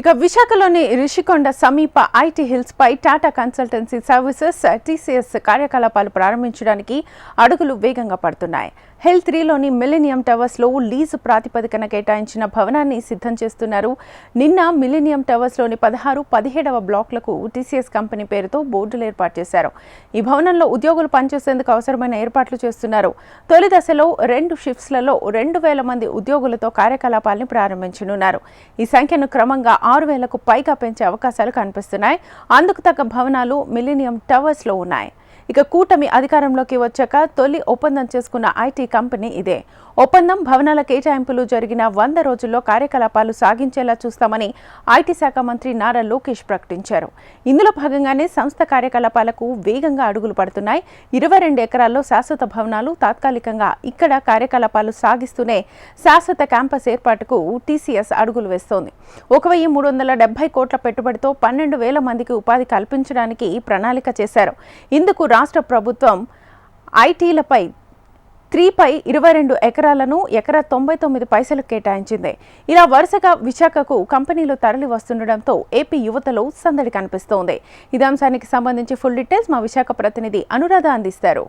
ఇక విశాఖలోని రిషికొండ సమీప ఐటీ హిల్స్ పై టాటా కన్సల్టెన్సీ సర్వీసెస్ టీసీఎస్ కార్యకలాపాలు ప్రారంభించడానికి అడుగులు వేగంగా పడుతున్నాయి. హిల్ త్రీలోని మిలీనియం టవర్స్లో లీజు ప్రాతిపదికన కేటాయించిన భవనాన్ని సిద్ధం చేస్తున్నారు. నిన్న మిలీనియం టవర్స్లోని పదహారు పదిహేడవ బ్లాక్లకు టీసీఎస్ కంపెనీ పేరుతో బోర్డులు ఏర్పాటు చేశారు. ఈ భవనంలో ఉద్యోగులు పనిచేసేందుకు అవసరమైన ఏర్పాట్లు చేస్తున్నారు. తొలి దశలో రెండు షిఫ్ట్స్లలో రెండు వేల మంది ఉద్యోగులతో కార్యకలాపాలను ప్రారంభించనున్నారు. ఈ సంఖ్యను క్రమంగా ఆరు వేలకు పైగా పెంచే అవకాశాలు కనిపిస్తున్నాయి. అందుకు తగ్గ భవనాలు మిలీనియం టవర్స్లో ఉన్నాయి. ఇక కూటమి అధికారంలోకి వచ్చాక తొలి ఒప్పందం చేసుకున్న ఐటీ కంపెనీ ఇదే. ఒప్పందం భవనాల కేటాయింపులు జరిగిన వంద రోజుల్లో కార్యకలాపాలు సాగించేలా చూస్తామని ఐటీ శాఖ మంత్రి నారా లోకేష్ ప్రకటించారు. ఇందులో భాగంగానే సంస్థ కార్యకలాపాలకు వేగంగా అడుగులు పడుతున్నాయి. ఇరవై రెండు ఎకరాల్లో శాశ్వత భవనాలు తాత్కాలికంగా ఇక్కడ కార్యకలాపాలు సాగిస్తూనే శాశ్వత క్యాంపస్ ఏర్పాటుకు టీసీఎస్ అడుగులు వేస్తోంది. ఒక వెయ్యి మూడు వందల డెబ్బై కోట్ల పెట్టుబడితో పన్నెండు వేల మందికి ఉపాధి కల్పించడానికి ప్రణాళిక చేశారు. ఇందుకు రాష్ట్ర ప్రభుత్వం ఐటీలపై త్రీపై ఇరవై రెండు ఎకరాలను ఎకరా తొంభై తొమ్మిది పైసలు కేటాయించింది. ఇలా వరుసగా విశాఖకు కంపెనీలు తరలి వస్తుండటంతో ఏపీ యువతలో సందడి కనిపిస్తోంది. ఇదే అంశానికి సంబంధించి ఫుల్ డీటెయిల్స్ మా విశాఖ ప్రతినిధి అనురాధ అందిస్తారు.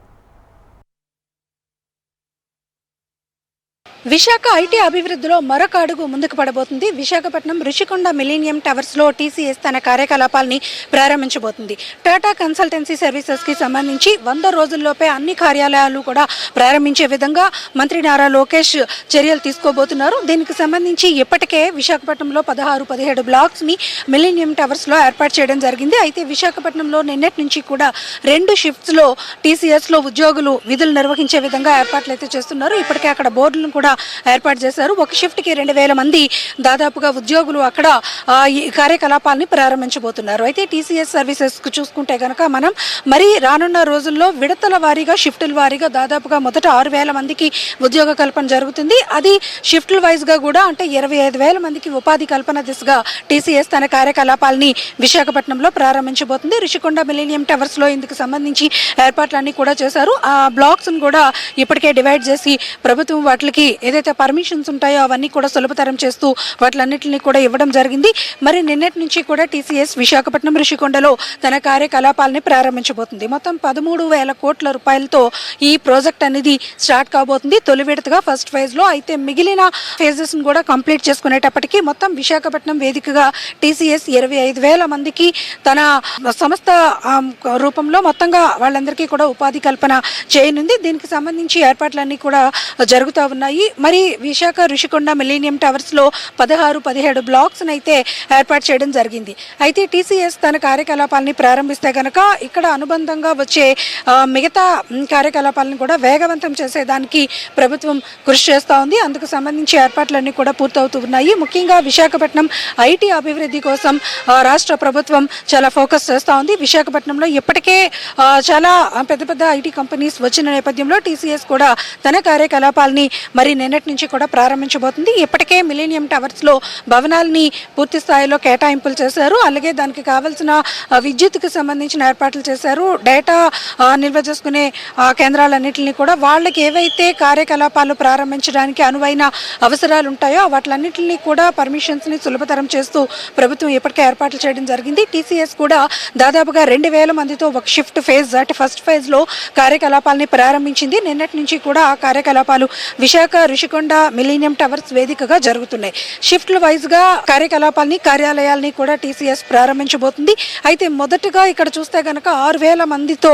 విశాఖ ఐటీ అభివృద్ధిలో మరొక అడుగు ముందుకు పడబోతుంది. విశాఖపట్నం రుషికొండ మిలీనియం టవర్స్లో టీసీఎస్ తన కార్యకలాపాలని ప్రారంభించబోతుంది. టాటా కన్సల్టెన్సీ సర్వీసెస్కి సంబంధించి వంద రోజుల్లోపే అన్ని కార్యాలయాలు కూడా ప్రారంభించే విధంగా మంత్రి నారా లోకేష్ చర్యలు తీసుకోబోతున్నారు. దీనికి సంబంధించి ఇప్పటికే విశాఖపట్నంలో పదహారు పదిహేడు బ్లాక్స్ని మిలీనియం టవర్స్లో ఏర్పాటు చేయడం జరిగింది. అయితే విశాఖపట్నంలో నిన్నటి నుంచి కూడా రెండు షిఫ్ట్స్లో టీసీఎస్లో ఉద్యోగులు విధులు నిర్వహించే విధంగా ఏర్పాట్లు అయితే చేస్తున్నారు. ఇప్పటికే అక్కడ బోర్డులను కూడా ఏర్పాటు చేశారు. ఒక షిఫ్ట్కి రెండు వేల మంది దాదాపుగా ఉద్యోగులు అక్కడ ఈ కార్యకలాపాలని ప్రారంభించబోతున్నారు. అయితే టీసీఎస్ సర్వీసెస్ చూసుకుంటే కనుక మనం మరి రానున్న రోజుల్లో విడతల వారీగా షిఫ్టుల వారీగా దాదాపుగా మొదట ఆరు వేల మందికి ఉద్యోగ కల్పన జరుగుతుంది. అది షిఫ్టుల వైజ్గా కూడా అంటే ఇరవై ఐదు వేల మందికి ఉపాధి కల్పన దిశగా టీసీఎస్ తన కార్యకలాపాలని విశాఖపట్నంలో ప్రారంభించబోతుంది. రిషికొండ మిలీనియం టవర్స్లో ఇందుకు సంబంధించి ఏర్పాట్లన్నీ కూడా చేశారు. ఆ బ్లాక్స్ను కూడా ఇప్పటికే డివైడ్ చేసి ప్రభుత్వం వాటికి ఏదైతే పర్మిషన్స్ ఉంటాయో అవన్నీ కూడా సులభతరం చేస్తూ వాటిలన్నింటినీ కూడా ఇవ్వడం జరిగింది. మరి నిన్నటి నుంచి కూడా టీసీఎస్ విశాఖపట్నం రిషికొండలో తన కార్యకలాపాలని ప్రారంభించబోతుంది. మొత్తం పదమూడు వేల కోట్ల రూపాయలతో ఈ ప్రాజెక్ట్ అనేది స్టార్ట్ కాబోతుంది. తొలి విడతగా ఫస్ట్ ఫేజ్లో అయితే మిగిలిన ఫేజెస్ను కూడా కంప్లీట్ చేసుకునేటప్పటికీ మొత్తం విశాఖపట్నం వేదికగా టీసీఎస్ ఇరవై ఐదు వేల మందికి తన సంస్థ రూపంలో మొత్తంగా వాళ్ళందరికీ కూడా ఉపాధి కల్పన చేయనుంది. దీనికి సంబంధించి ఏర్పాట్లన్నీ కూడా జరుగుతూ ఉన్నాయి. మరి విశాఖ ఋషికొండ మిలీనియం టవర్స్లో పదహారు పదిహేడు బ్లాక్స్ అయితే ఏర్పాటు చేయడం జరిగింది. అయితే టీసీఎస్ తన కార్యకలాపాలని ప్రారంభిస్తే కనుక ఇక్కడ అనుబంధంగా వచ్చే మిగతా కార్యకలాపాలను కూడా వేగవంతం చేసేదానికి ప్రభుత్వం కృషి చేస్తూ ఉంది. అందుకు సంబంధించి ఏర్పాట్లన్నీ కూడా పూర్తవుతూ ఉన్నాయి. ముఖ్యంగా విశాఖపట్నం ఐటీ అభివృద్ధి కోసం రాష్ట్ర ప్రభుత్వం చాలా ఫోకస్ చేస్తూ ఉంది. విశాఖపట్నంలో ఇప్పటికే చాలా పెద్ద పెద్ద ఐటీ కంపెనీస్ వచ్చిన నేపథ్యంలో టీసీఎస్ కూడా తన కార్యకలాపాలని మరి నిన్నటి నుంచి కూడా ప్రారంభించబోతుంది. ఇప్పటికే మిలీనియం టవర్స్లో భవనాల్ని భవనాలని పూర్తి స్థాయిలో కేటాయింపులు చేశారు. అలాగే దానికి కావాల్సిన విద్యుత్కి సంబంధించిన ఏర్పాట్లు చేశారు. డేటా నిల్వ చేసుకునే కేంద్రాలన్నింటినీ కూడా వాళ్ళకి ఏవైతే కార్యకలాపాలు ప్రారంభించడానికి అనువైన అవసరాలు ఉంటాయో వాటిలన్నింటినీ కూడా పర్మిషన్స్ని సులభతరం చేస్తూ ప్రభుత్వం ఇప్పటికే ఏర్పాట్లు చేయడం జరిగింది. టీసీఎస్ కూడా దాదాపుగా రెండు వేల మందితో ఒక షిఫ్ట్ ఫేజ్ అంటే ఫస్ట్ ఫేజ్లో కార్యకలాపాలని ప్రారంభించింది. నిన్నటి నుంచి కూడా ఆ కార్యకలాపాలు విశాఖ ఋషికొండ మిలీనియం టవర్స్ వేదికగా జరుగుతున్నాయి. షిఫ్ట్ల వైజ్గా కార్యకలాపాలని కార్యాలయాల్ని కూడా టీసీఎస్ ప్రారంభించబోతుంది. అయితే మొదటగా ఇక్కడ చూస్తే కనుక ఆరు వేల మందితో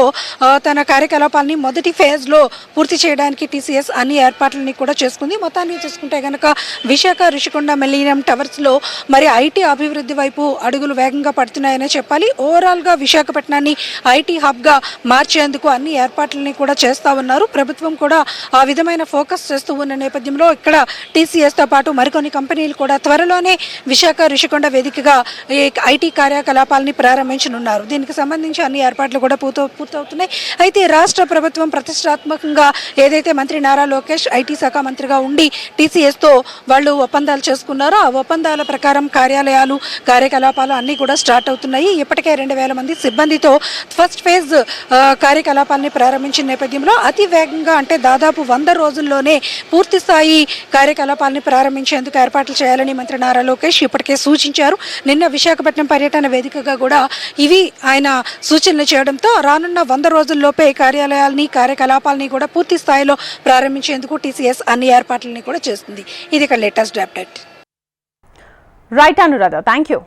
తన కార్యకలాపాలని మొదటి ఫేజ్లో పూర్తి చేయడానికి టీసీఎస్ అన్ని ఏర్పాట్లని కూడా చేసుకుంది. మొత్తాన్ని చూసుకుంటే కనుక విశాఖ రిషికొండ మిలీనియం టవర్స్లో మరి ఐటీ అభివృద్ధి వైపు అడుగులు వేగంగా పడుతున్నాయనే చెప్పాలి. ఓవరాల్గా విశాఖపట్నాన్ని ఐటీ హబ్గా మార్చేందుకు అన్ని ఏర్పాట్లని కూడా చేస్తూ ఉన్నారు. ప్రభుత్వం కూడా ఆ విధమైన ఫోకస్ చేస్తూ ఉన్న నేపథ్యంలో ఇక్కడ టీసీఎస్తో పాటు మరికొన్ని కంపెనీలు కూడా త్వరలోనే విశాఖ రిషికొండ వేదికగా ఐటీ కార్యకలాపాలని ప్రారంభించనున్నారు. దీనికి సంబంధించి అన్ని ఏర్పాట్లు కూడా పూర్త పూర్తవుతున్నాయి. అయితే రాష్ట్ర ప్రభుత్వం ప్రతిష్టాత్మకంగా ఏదైతే మంత్రి నారా లోకేష్ ఐటీ శాఖ మంత్రిగా ఉండి టీసీఎస్తో వాళ్ళు ఒప్పందాలు చేసుకున్నారో ఆ ఒప్పందాల ప్రకారం కార్యాలయాలు కార్యకలాపాలు అన్ని కూడా స్టార్ట్ అవుతున్నాయి. ఇప్పటికే రెండు వేల మంది సిబ్బందితో ఫస్ట్ ఫేజ్ కార్యకలాపాలని ప్రారంభించిన నేపథ్యంలో అతి వేగంగా అంటే దాదాపు వంద రోజుల్లోనే పూర్తి పూర్తి స్థాయి కార్యకలాపాలను ప్రారంభించేందుకు ఏర్పాట్లు చేయాలని మంత్రి నారా లోకేష్ ఇప్పటికే సూచించారు. నిన్న విశాఖపట్నం పర్యటన వేదికగా కూడా ఇవి ఆయన సూచనలు చేయడంతో రానున్న వంద రోజుల్లోపే కార్యాలయాల్ని కార్యకలాపాలని కూడా పూర్తి స్థాయిలో ప్రారంభించేందుకు టీసీఎస్ అన్ని ఏర్పాట్లని కూడా చేస్తుంది. ఇది ఇక్కడ latest update. Right Anuradha. Thank you